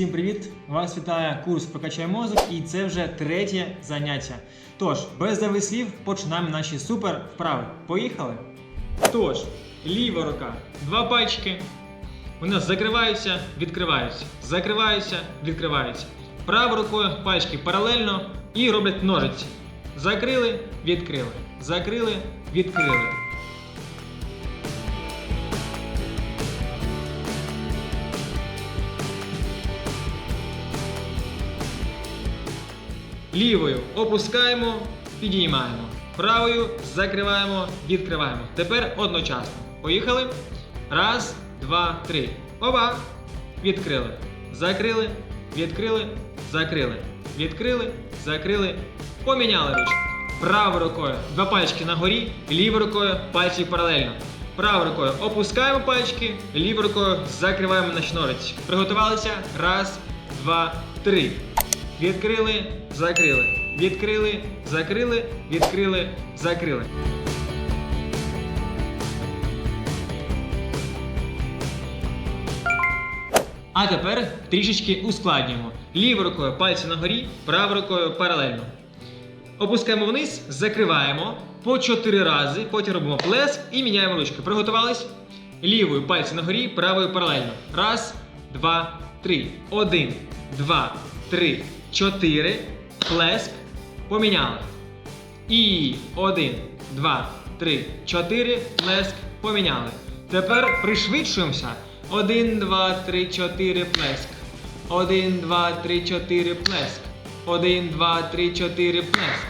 Всім привіт! Вас вітає курс Прокачай мозок, і це вже третє заняття. Тож, без зайвих слів, починаємо наші супер вправи. Поїхали! Тож, ліва рука, два пальчики. У нас закриваються, відкриваються, закриваються, відкриваються. Правою рукою пальчики паралельно і роблять ножиці. Закрили, відкрили, закрили, відкрили. Лівою опускаємо, підіймаємо. Правою закриваємо, відкриваємо. Тепер одночасно. Поїхали. Раз, два, три. Опа. Відкрили. Закрили, відкрили, закрили. Відкрили, закрили. Поміняли ручку. Правою рукою два пальчики на горі, лівою рукою пальці паралельно. Правою рукою опускаємо пальчики, лівою рукою закриваємо на шнуриці. Приготувалися? Раз, два, три. Відкрили, закрили. Відкрили, закрили, відкрили, закрили. А тепер трішечки ускладнюємо. Лівою рукою пальці на горі, правою рукою паралельно. Опускаємо вниз, закриваємо по 4 рази, потім робимо плеск і міняємо ручки. Приготувались? Лівою пальці на горі, правою паралельно. Раз, два, три. Один, два, три, чотири. Плеск. Поміняли. І один, два, три, чотири. Плеск. Поміняли. Тепер пришвидшуємося. Один, два, три, чотири. Плеск. Один, два, три, чотири. Плеск. Один, два, три, чотири. Плеск.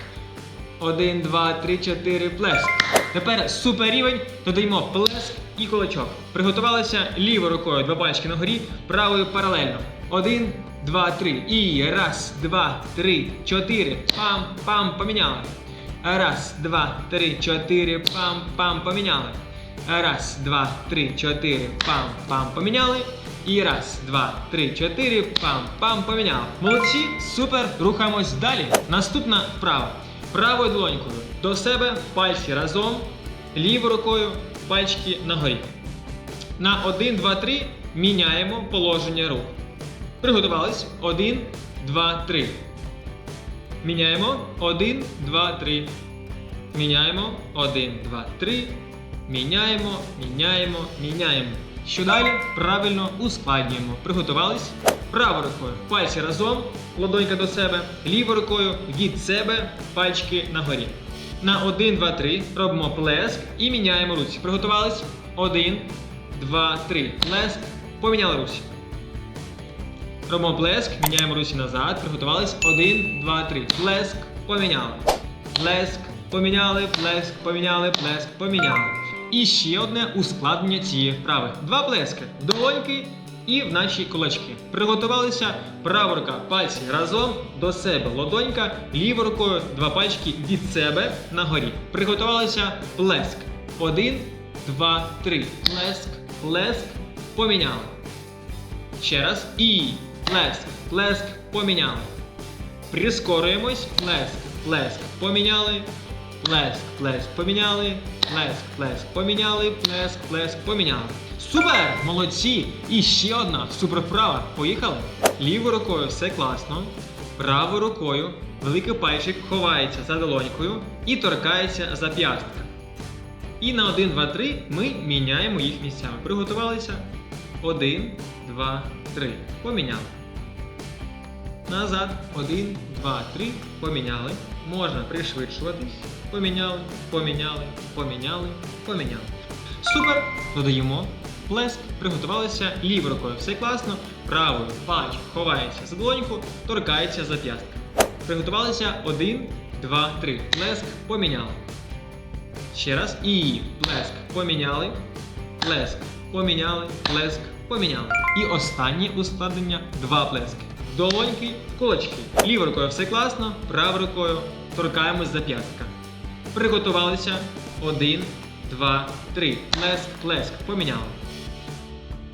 Один, два, три, чотири. Плеск. Тепер супер рівень. Додаємо плеск і кулачок. Приготувалися лівою рукою два пальчики на горі, правою паралельно. Один, два, три. І раз, два, три, чотири. Пам, пам, поміняли. Раз, два, три, чотири. Пам, пам, поміняли. Раз, два, три, чотири. Пам, пам, поміняли. І раз, два, три, чотири. Пам, пам, поміняли. Молодці, супер. Рухаємось далі. Наступна вправа. Правою долонькою до себе пальці разом, лівою рукою пальчики нагорі. На 1, 2, 3 міняємо положення рук. Приготувались. 1, 2, 3. Міняємо. 1, 2, 3. Міняємо. 1, 2, 3. Міняємо, міняємо, міняємо. Що далі? Правильно ускладнюємо. Приготувались. Правою рукою пальці разом, ладонька до себе, лівою рукою від себе, пальчики нагорі. На 1, 2, 3 робимо плеск і міняємо руці. Приготувались? 1, 2, 3. Плеск. Поміняли руці. Робимо плеск, міняємо руці назад. Приготувались. 1, 2, 3. Плеск. Поміняли. Плеск. Поміняли, плеск, поміняли, плеск, поміняли. І ще одне ускладнення цієї вправи. Два плески. Долоньки і в наші кулачки. Приготувалися права рука, пальці разом до себе. Лодонька, лівою рукою два пальчики від себе нагорі. Приготувалися плеск. Один, два, три. Плеск, плеск, поміняли. Ще раз. І плеск, плеск, поміняли. Прискорюємось. Плеск, плеск, поміняли. Плеск, плеск, поміняли. Плеск, плеск, поміняли. Плеск, плеск, поміняли. Супер! Молодці! І ще одна супер вправа. Поїхали. Лівою рукою все класно. Правою рукою великий пальчик ховається за долонькою і торкається зап'ястка. І на 1, 2, 3 ми міняємо їх місцями. Приготувалися. 1, 2, 3. Поміняли. Назад. 1, 2, 3. Поміняли. Можна пришвидшуватись. Поміняли, поміняли, поміняли, поміняли. Супер! Додаємо. Плеск. Приготувалися лівою рукою. Все класно. Правою пальчик ховається за долоньку, торкається зап'ястка. Приготувалися 1, 2, 3. Плеск. Поміняли. Ще раз. І плеск. Поміняли. Плеск. Поміняли. Плеск. Поміняли. І останнє ускладнення два плески. Долоньки, кулачки. Лівою рукою все класно, правою рукою торкаємось зап'ястка. Приготувалися. Один, два, три. Плеск, плеск. Поміняли.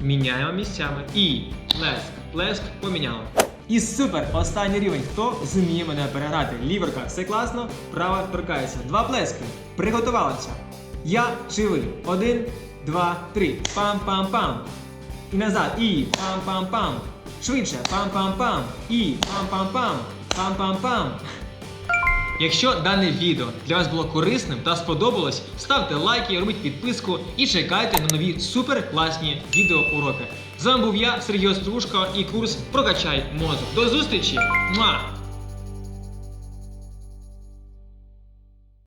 Міняємо місцями. І плеск, плеск, поміняли. І супер! Останній рівень. Хто зуміє мене переграти? Ліверка, все класно, права торкається. Два плески. Приготувалися. Я чи ви? Один, два, три. Пам-пам-пам. І назад. І пам-пам-пам. Швидше. Пам-пам-пам. І пам-пам-пам. Пам-пам-пам. Якщо дане відео для вас було корисним та сподобалось, ставте лайки, робіть підписку і чекайте на нові супер класні відеоуроки. З вами був я, Сергій Острушко, і курс Прокачай мозок. До зустрічі! Муа!